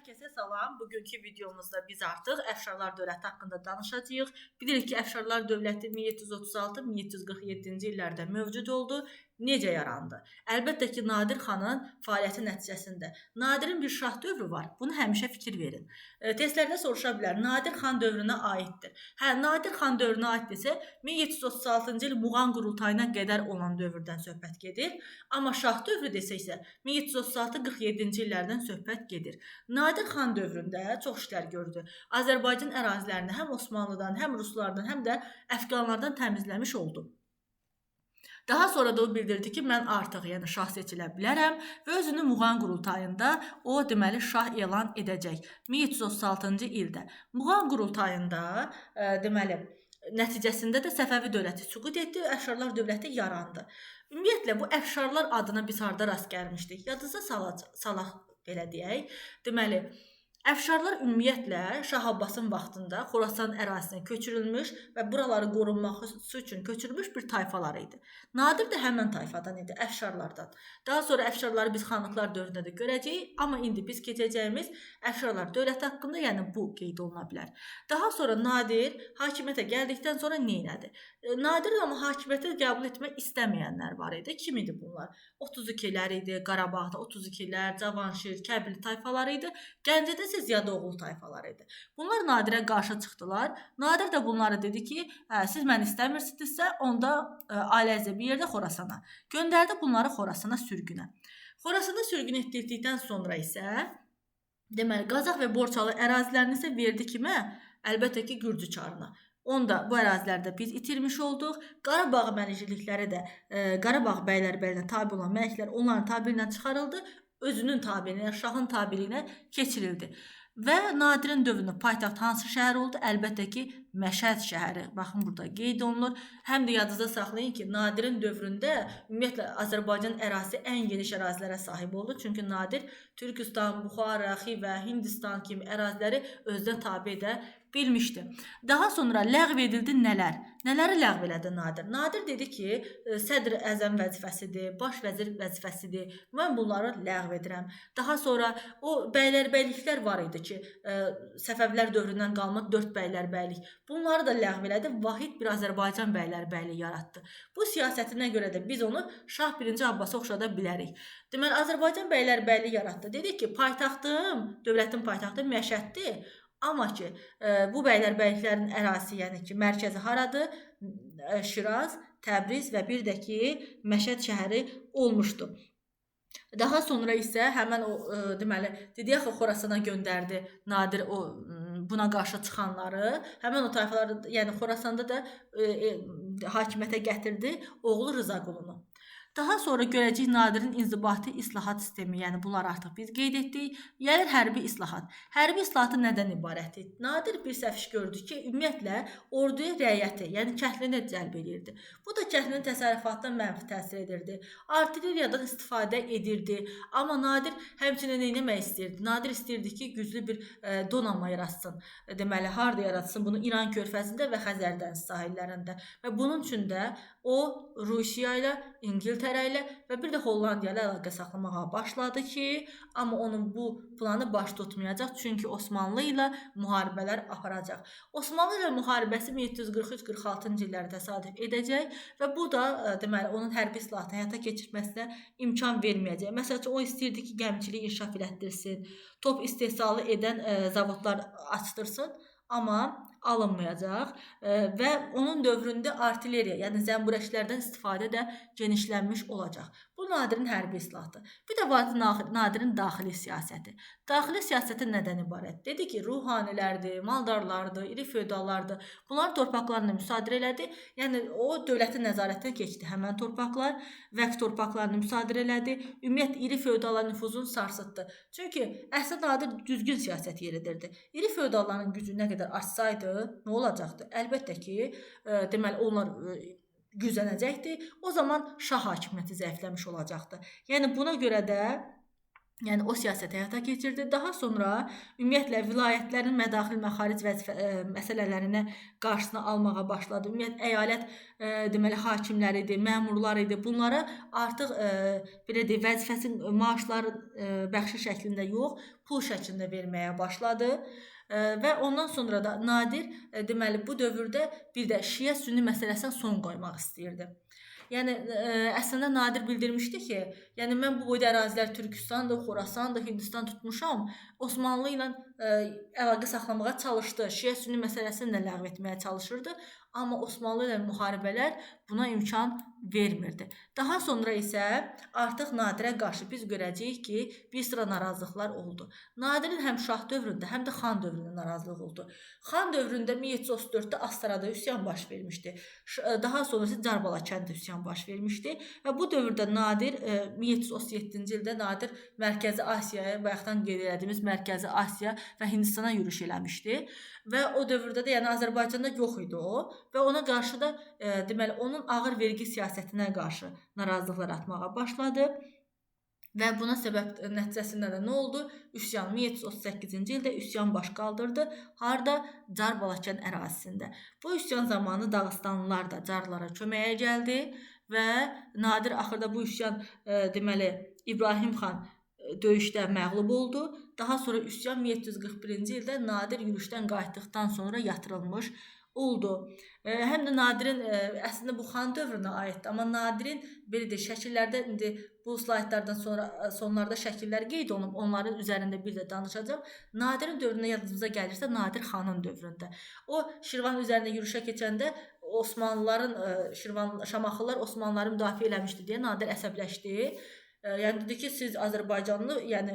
Hər kəsə salam. Bugünkü videomuzda biz artıq Əfşarlar dövləti haqqında danışacağıq. Bilirik ki, Əfşarlar dövləti 1736-1747-ci illərdə mövcud oldu. Necə yarandı? Əlbəttə ki, Nadir xanın fəaliyyəti nəticəsində. Nadirin bir şah dövrü var. Bunu həmişə fikir verin. E, testlərdə soruşa bilər. Nadir xan dövrünə aiddir. Hə, Nadir xan dövrünə aiddirsə 1736-cı il Muğan qurultayına qədər olan dövrdən söhbət gedir. Amma şah dövrü desəksə 1736-47-ci illərdən söhbət gedir. Nadir xan dövründə çox işlər gördü. Azərbaycan ərazilərini həm Osmanlıdan, həm Ruslardan, həm də Əfqanlardan təmizləmiş oldu. Daha sonra da o bildirdi ki, mən artıq, yəni şah seçilə bilərəm və özünü Muğan qurultayında o deməli şah elan edəcək 1736-cı ildə. Muğan qurultayında ə, deməli nəticəsində də Səfəvi dövləti süqut etdi, Əfşarlar dövləti yarandı. Ümumiyyətlə bu Əfşarlar adına biz harda rast gəlmişdik? Yadınıza salaq, salaq belə deyək. Deməli, Əfşarlar ümumiyyətlə Şah Abbasın vaxtında Xorasan ərazisinə köçürülmüş və buraları qorunması üçün köçürülmüş bir tayfalar idi. Nadir də həmin tayfadan idi, Əfşarlardan. Daha sonra Əfşarları biz xanlıqlar dövründə də görəcəyik, amma indi biz keçəcəyimiz Əfşarlar dövləti haqqında, yəni bu qeyd oluna bilər. Daha sonra Nadir hakimiyyətə gəldikdən sonra nə etdi? Nadir amma hakimiyyətə qəbul etmək istəməyənlər var idi. Kim idi bunlar? 32-lər idi, Qarabağda 32-lər, Cavanşir, Kəbli tayfaları idi. Gəncədə isə Ziyadoğlu tayfaları idi. Bunlar Nadirə qarşı çıxdılar. Nadir də bunlara dedi ki, hə, siz məni istəmirsinizsə, onda ə, ailəzə bir yerdə Xorasana. Göndərdi bunları Xorasana sürgünə. Xorasana sürgün etdirdikdən sonra isə deməli Qazax və Borçalı ərazilərini isə verdi kimə? Əlbəttə ki, Gürcü çarına. Onda bu ərazilərdə biz itirmiş olduq. Qarabağ məliklikləri də e, Qarabağ bəylərbəyinə tabe olan məliklər onların tabeliyindən çıxarıldı, özünün tabeliyinə, şahın tabeliyinə keçirildi. Və Nadirin dövründə paytaxt hansı şəhər oldu? Əlbəttə ki, Məşəd şəhəri. Baxın burada qeyd olunur. Həm də yadınızda saxlayın ki, Nadirin dövründə ümumiyyətlə Azərbaycan ərazisi ən geniş ərazilərə sahib oldu. Çünki Nadir Türkistan, Buxara, Xivə, Hindistan kimi əraziləri özünə tabe edə bilmişdi. Daha sonra ləğv edildi nələr? Nələri ləğv elədi Nadir? Nadir dedi ki, e, sədr əzəm vəzifəsidir, baş vəzir vəzifəsidir. Mən bunları ləğv edirəm. Daha sonra o bəylərbəyliklər var idi ki, ə, Səfəvilər dövründən qalma 4 bəylərbəylik. Bunları da ləğv elədi. Vahid bir Azərbaycan bəylərbəyliyi yaratdı. Bu siyasətinə görə də biz onu Şah 1-ci Abbasa oxşada bilərik. Deməli Azərbaycan bəylərbəyliyi yaratdı. Dedi ki, paytaxtım, dövlətin paytaxtı Məşəddir. Amma ki, ə, bu bəylərbəyliklərin ərazisi, yəni ki, mərkəzi haradır? Ə, Şiraz, Təbriz və bir də ki, Məşəd şəhəri olmuşdu. Daha sonra isə həmən o ə, deməli, dedi axı Xorasana göndərdi Nadir o buna qarşı çıxanları. Həmən o tayfaları, yəni Xorasanda da ə, ə, hakimiyyətə gətirdi oğlu Rıza Qulunu. Daha sonra görəcəyik Nadirin inzibati islahat sistemi, yəni bunlar artıq biz qeyd etdik. Gəlir hərbi islahat. Hərbi islahatı nədən ibarətdir? Nadir bir səhv gördü ki, ümumiyyətlə orduya rəiyyəti, yəni kəhlini cəlb edirdi. Bu da kəhlinin təsərrüfatına mənfi təsir edirdi. Artilleriyadan istifadə edirdi. Amma Nadir həmçinin nə etmək istirdi? Nadir istirdi ki, güclü bir ə, donanma yaratsın. E, Deməli, harda yaratsın? Bunu İran körfəzində və Xəzər dənizi sahillərində. Və bunun üçün də o Rusiya ilə, İngiltərə ilə və bir də Hollandiya ilə əlaqə saxlamağa başladı ki, amma onun bu planı baş tutmayacaq, çünki Osmanlı ilə müharibələr aparacaq. Osmanlı ilə müharibəsi 1743-46-cı illərdə təsadüf edəcək və bu da ə, deməli onun hərbi islahatı həyata keçirməsinə imkan verməyəcək. Məsələn, o istəyirdi ki, gəmiçilik inkişaf elətdirsin, top istehsalı edən ə, zavodlar açdırsın, amma alınmayacaq e, və onun dövründə artilleriya, yəni zəmburəşlərdən istifadə də genişlənmiş olacaq. Bu Nadirin hərbi islahatı. Bir də var Nadirin daxili siyasəti. Daxili siyasəti nədən ibarət? Dedi ki, ruhanilərdir, maldarlardır, iri feodallardır. Bunların torpaqlarını müsadirə elədi. Yəni o dövlətin nəzarətinə keçdi həmin torpaqlar, vəqf torpaqlarını müsadirə elədi. Ümumiyyətlə iri feodalların nüfuzunu sarsıtdı. Çünki Əsəd Nadir düzgün siyasət yeridirdi. İri feodalların gücü nə qədər artsaydı, nə olacaqdı? Əlbəttə ki, ə, deməli onlar ə, güclənəcəkdi. O zaman şah hakimiyyəti zəifləmiş olacaqdı. Yəni buna görə də Yəni o siyasət həyata keçirdi. Daha sonra ümumiyyətlə vilayətlərin mədaxil məxaric vəzifə ə, məsələlərinə qarşısını almağa başladı. Ümumiyyətlə əyalət ə, deməli hakimləri idi, məmurlar idi. Bunlara artıq ə, belə deyək, vəzifəsinin maaşları ə, bəxşi şəklində yox, pul şəklində verməyə başladı. Və ondan sonra da Nadir ə, deməli bu dövrdə bir də Şiə-Sünni məsələsinə son qoymaq istəyirdi. Yəni ə, əslində Nadir bildirmişdi ki, yəni mən bu boyda ərazilər Türkistandır, Xorasandır, Hindistan tutmuşam. Osmanlı ilə ə, əlaqə saxlamağa çalışdı. Şiə-Sünni məsələsini də ləğv etməyə çalışırdı, amma Osmanlı ilə müharibələr buna imkan vermirdi. Daha sonra isə artıq Nadirə qarşı biz görəcəyik ki, bir sıra narazılıqlar oldu. Nadirin həm şah dövründə, həm də xan dövründə narazılıq oldu. Xan dövründə 1734-də Astarada üsyan baş vermişdi. Daha sonra isə Carbala kəndində üsyan baş vermişdi və bu dövrdə Nadir 1737-ci ildə Nadir Mərkəzi Asiyaya bayaqdan qeyd etdiyimiz Mərkəzi Asiya və Hindistana yürüş eləmişdi və o dövrdə də yəni Azərbaycanda yox idi o və ona qarşı da e, deməli onun ağır vergi siyasətinə qarşı narazılıqlar atmağa başladı. Və buna səbəb nəticəsində də nə oldu? Üsyan 1738-ci ildə üsyan baş qaldırdı. Harda? Car Balakən ərazisində. Bu üsyan zamanı Dağıstanlılar da carlara köməyə gəldi və Nadir axırda bu üsyan e, deməli İbrahim xan e, döyüşdə məğlub oldu. Daha sonra üsyan 1741-ci ildə Nadir yürüşdən qayıtdıqdan sonra yatırılmış oldu. E, həm də Nadirin e, əslində bu xan dövrünə aiddir, amma Nadirin belə də şəkillərdə indi bu slaydlardan sonra sonlarda şəkillər qeyd olunub. Onların üzərində bir də danışacağam. Nadirin dövrünə yadınıza gəlirsə, Nadir xanın dövründə. O Şirvan üzərində yürüşə keçəndə Osmanlıların Şirvan Şamaxılar Osmanlıları müdafiə eləmişdi deyə Nadir əsəbləşdi. Yəni dedi ki, siz Azərbaycanlı, yəni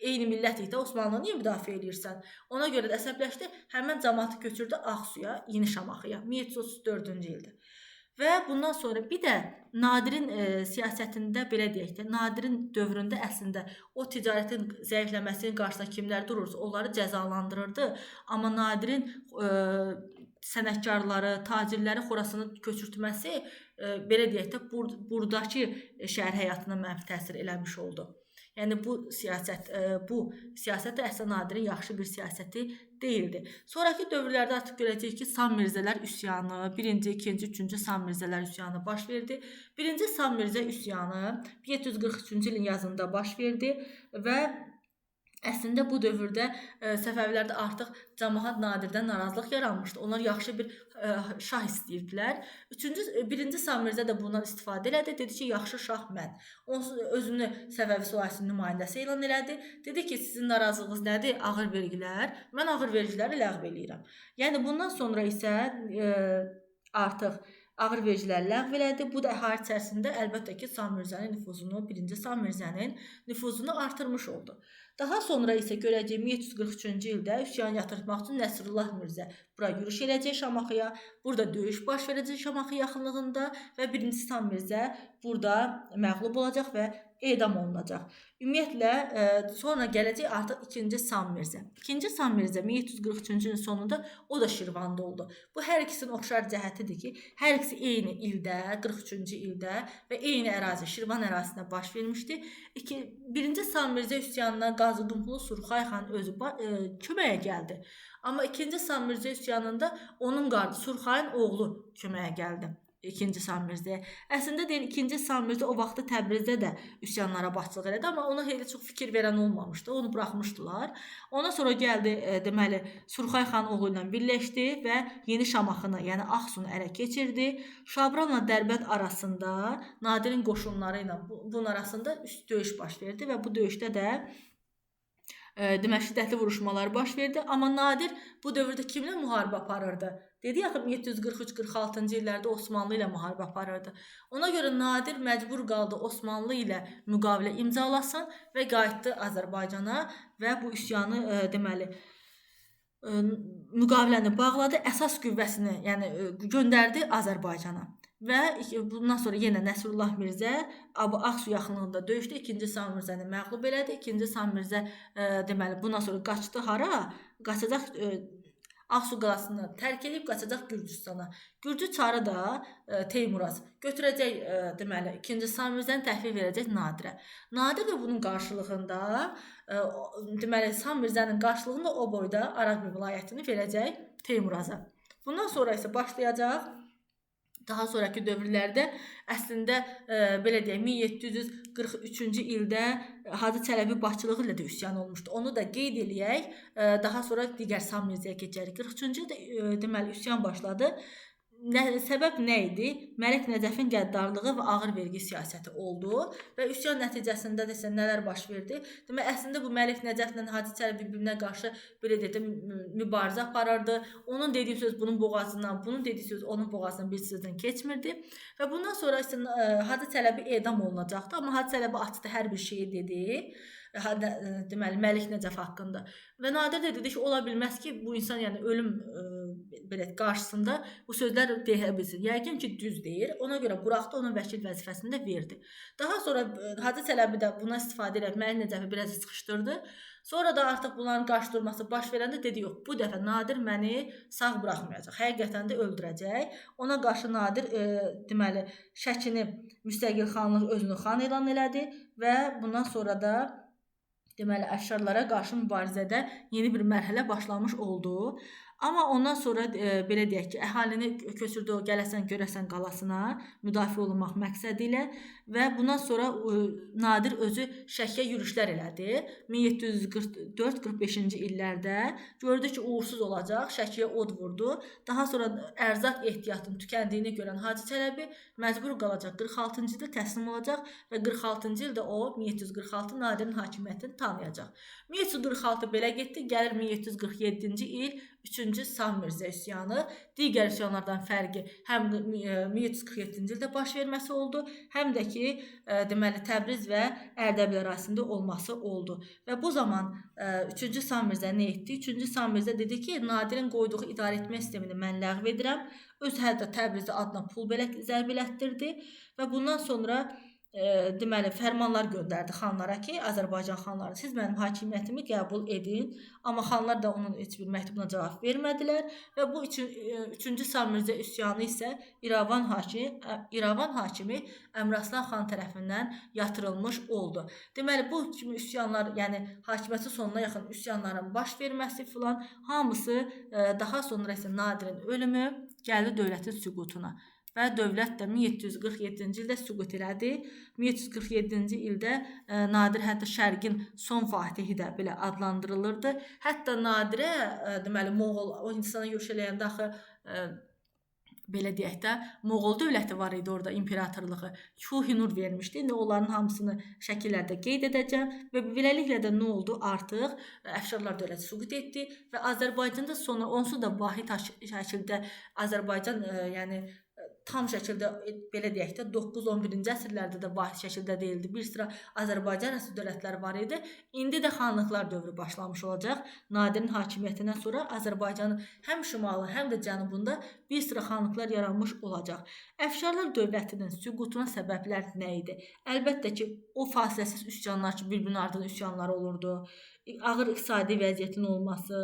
eyni millətik də Osmanlını niyə müdafiə edirsən? Ona görə də əsəbləşdi. Həmin cəmaatı köçürdü Ağsuya, Yeni Şamaxıya 1734-cü ildə. Və bundan sonra bir də Nadirin e, siyasətində belə deyək də, Nadirin dövründə əslində o ticarətin zəifləməsinin qarşısında kimlər durursa, onları cəzalandırırdı. Amma Nadirin e, sənətkarları, tacirləri Xorasana köçürtməsi e, belə deyək də, bur burdakı şəhər həyatına mənfi təsir eləmiş oldu. Yəni bu siyasət e, bu siyasət Əsad Nadirin yaxşı bir siyasəti deyildi. Sonrakı dövrlərdə artıq görəcəyik ki, San Mirzələr üsyanı, 1-ci, 2-ci, 3-cü San Mirzələr üsyanı baş verdi. 1-ci San Mirzə üsyanı 1743-cü ilin yazında baş verdi və Əslində bu dövrdə ə, e, Səfəvilərdə artıq cəmaət Nadirdən narazılıq yaranmışdı. Onlar yaxşı bir ə, e, şah istəyirdilər. 3-cü 1-ci Samirzə də bundan istifadə elədi. Dedi ki, yaxşı şah mən. Onsuz özünü Səfəvi sülaləsinin nümayəndəsi elan elədi. Dedi ki, sizin narazılığınız nədir? Ağır vergilər. Mən ağır vergiləri ləğv eləyirəm. Yəni bundan sonra isə ə, artıq ağır vergiləri ləğv elədi. Bu da əhali içərisində əlbəttə ki, Samirzənin nüfuzunu, 1-ci Samirzənin nüfuzunu artırmış oldu. Daha sonra isə görəcəyim 1743-cü ildə üsyan yatırtmaq üçün Nəsrullah Mirzə bura yürüş edəcək Şamaxıya. Burada döyüş baş verəcək Şamaxı yaxınlığında və 1-ci Stan Mirzə burada məğlub olacaq və edam olunacaq. Ümumiyyətlə ə, e, sonra gələcək artıq 2-ci Sam Mirzə. 2-ci Sam Mirzə 1743-cü ilin sonunda o da Şirvanda oldu. Bu hər ikisinin oxşar cəhətidir ki, hər ikisi eyni ildə, 43-cü ildə və eyni ərazi Şirvan ərazisində baş vermişdi. 2 1-ci Sam Mirzə üsyanına Qazı Dumpulu Surxay xan özü ə, e, köməyə gəldi. Amma 2-ci Sam Mirzə üsyanında onun qardaşı Surxayın oğlu köməyə gəldi ikinci Samirdə. Əslində deyir, ikinci Samirdə o vaxtı Təbrizdə də üsyanlara başçılıq elədi, amma ona elə çox fikir verən olmamışdı. Onu buraxmışdılar. Ondan sonra gəldi, e, deməli, Surxay xan oğlu ilə birləşdi və Yeni Şamaxını, yəni Ağsunu ələ keçirdi. Şabranla Dərbənd arasında Nadirin qoşunları ilə bunun arasında üst döyüş baş verdi və bu döyüşdə də demək şiddətli vuruşmalar baş verdi. Amma Nadir bu dövrdə kimlə müharibə aparırdı? Dedi axı 743-46-cı illərdə Osmanlı ilə müharibə aparırdı. Ona görə Nadir məcbur qaldı Osmanlı ilə müqavilə imzalasın və qayıtdı Azərbaycana və bu üsyanı ə, e, deməli ə, e, müqaviləni bağladı, əsas qüvvəsini, yəni ə, e, göndərdi Azərbaycana. Və bundan sonra yenə Nəsrullah Mirzə Abu Ağsu yaxınlığında döyüşdə 2-ci Sam Mirzəni məğlub elədi. 2-ci Sam Mirzə ə, deməli bundan sonra qaçdı hara? Qaçacaq ə, Ağsu qalasını tərk edib qaçacaq Gürcüstana. Gürcü çarı da e, Teymuraz götürəcək e, deməli 2-ci Samirzəni təhvil verəcək Nadirə. Nadir də bunun qarşılığında e, deməli Samirzənin qarşılığında o boyda Araq vilayətini verəcək Teymuraza. Bundan sonra isə başlayacaq daha sonrakı dövrlərdə əslində e, belə deyək 1743-cü ildə Hacı Çələbi başçılığı ilə də üsyan olmuşdu. Onu da qeyd eləyək. E, daha sonra digər Samirzəyə keçərik. 43-cü ildə e, deməli üsyan başladı. Nə, səbəb nə idi? Məlik Nəcəfin qəddarlığı və ağır vergi siyasəti oldu və üsyan nəticəsində də isə nələr baş verdi? Demək, əslində bu Məlik Nəcəflə Hacı Çələbi bir-birinə qarşı belə dedim mübarizə aparırdı. Onun dediyi söz bunun boğazından, bunun dediyi söz onun boğazından bir sözdən keçmirdi və bundan sonra isə ə, Hacı Çələbi edam olunacaqdı, amma Hacı Çələbi açdı hər bir şeyi dedi. Ha, də- ə, deməli Məlik Nəcəf haqqında. Və Nadir də dedi ki, ola bilməz ki, bu insan yəni ölüm ə, belə qarşısında bu sözlər deyə bilsin. Yəqin ki, düz deyir. Ona görə buraxdı, onun vəkil vəzifəsini də verdi. Daha sonra ə, Hacı Çələbi də buna istifadə edib Məlik Nəcəfi biraz sıxışdırdı. Sonra da artıq bunların qarşıdurması baş verəndə dedi, yox, bu dəfə Nadir məni sağ buraxmayacaq. Həqiqətən də öldürəcək. Ona qarşı Nadir e, deməli Şəkini müstəqil xanlıq özünü xan elan elədi və bundan sonra da deməli əşarlara qarşı mübarizədə yeni bir mərhələ başlamış oldu. Amma ondan sonra e, belə deyək ki, əhalini köçürdü o Gələsən Görəsən qalasına müdafiə olunmaq məqsədi ilə və bundan sonra e, Nadir özü Şəkiyə yürüşlər elədi. 1744-45-ci illərdə gördü ki, uğursuz olacaq, Şəkiyə od vurdu. Daha sonra ərzaq ehtiyatının tükəndiyini görən Hacı Çələbi məcbur qalacaq 46-cı ildə təslim olacaq və 46-cı ildə o 1746 Nadirin hakimiyyətini tanıyacaq. 1746 belə getdi, gəlir 1747-ci il 3-cü Samirzə üsyanı. Digər üsyanlardan fərqi həm e, 1747-ci ildə baş verməsi oldu, həm də ki, e, deməli Təbriz və Ərdəbil ərazisində olması oldu. Və bu zaman 3-cü Samirzə nə etdi? 3-cü Samirzə dedi ki, Nadirin qoyduğu idarə etmə sistemini mən ləğv edirəm. Öz hətta Təbrizdə adına pul belə zərb elətdirdi və bundan sonra e, deməli fərmanlar göndərdi xanlara ki, Azərbaycan xanları siz mənim hakimiyyətimi qəbul edin. Amma xanlar da onun heç bir məktubuna cavab vermədilər və bu üçün 3-cü Samirzə üsyanı isə İrəvan hakimi İrəvan hakimi Əmraslan xan tərəfindən yatırılmış oldu. Deməli bu kimi üsyanlar, yəni hakimiyyətin sonuna yaxın üsyanların baş verməsi filan hamısı e, daha sonra isə Nadirin ölümü gəldi dövlətin süqutuna və dövlət də 1747-ci ildə süqut elədi. 1747-ci ildə ə, Nadir hətta Şərqin son fatihi də belə adlandırılırdı. Hətta Nadirə ə, deməli Moğol o insana yürüş eləyəndə axı ə, belə deyək də Moğol dövləti var idi orada imperatorluğu. Şuhinur vermişdi. İndi onların hamısını şəkillərdə qeyd edəcəm və beləliklə də nə oldu? Artıq Əfşarlar dövləti süqut etdi və Azərbaycanda sonra onsuz da vahid şəkildə Azərbaycan ə, yəni tam şəkildə e, belə deyək də 9-11-ci əsrlərdə də vahid şəkildə deyildi. Bir sıra Azərbaycan rəsmi dövlətləri var idi. İndi də xanlıqlar dövrü başlamış olacaq. Nadirin hakimiyyətindən sonra Azərbaycanın həm şimalı, həm də cənubunda bir sıra xanlıqlar yaranmış olacaq. Əfşarlar dövlətinin süqutuna səbəblər nə idi? Əlbəttə ki, o fasiləsiz üsyanlar ki, bir-birinin ardınca üsyanlar olurdu. Ağır iqtisadi vəziyyətin olması,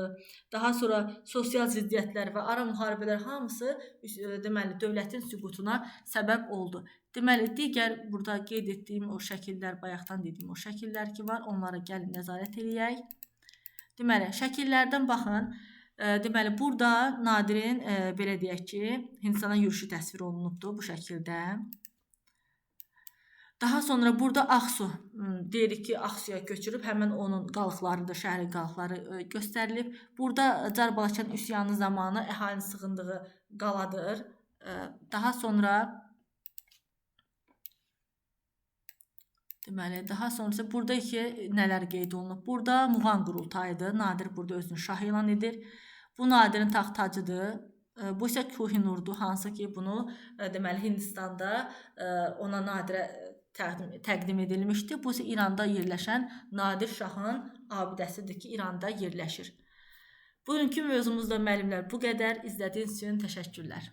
daha sonra sosial ziddiyyətlər və ara müharibələr hamısı e, deməli dövlətin süqutuna səbəb oldu. Deməli digər burada qeyd etdiyim o şəkillər, bayaqdan dediyim o şəkillər ki var, onlara gəlin nəzarət eləyək. Deməli, şəkillərdən baxın. E, deməli, burada Nadirin e, belə deyək ki, Hindistana yürüşü təsvir olunubdu bu şəkildə. Daha sonra burada Ağsu m, deyirik ki, Ağsuya köçürüb həmin onun qalıqları da, şəhərin qalıqları e, göstərilib. Burada Car Balakən üsyanı zamanı əhalinin sığındığı qaladır. E, Daha sonra Deməli, daha sonrası burada ki, nələr qeyd olunub? Burada Muğan qurultayıdır. Nadir burada özünü şah elan edir. Bu Nadirin taxt tacıdır. E, Bu isə Kuhinurdur, hansı ki, bunu e, deməli Hindistanda e, ona Nadirə e, təqdim edilmişdi. Bu isə İranda yerləşən Nadir Şahın abidəsidir ki, İranda yerləşir. Bugünkü mövzumuzda müəllimlər bu qədər. İzlədiyiniz üçün təşəkkürlər.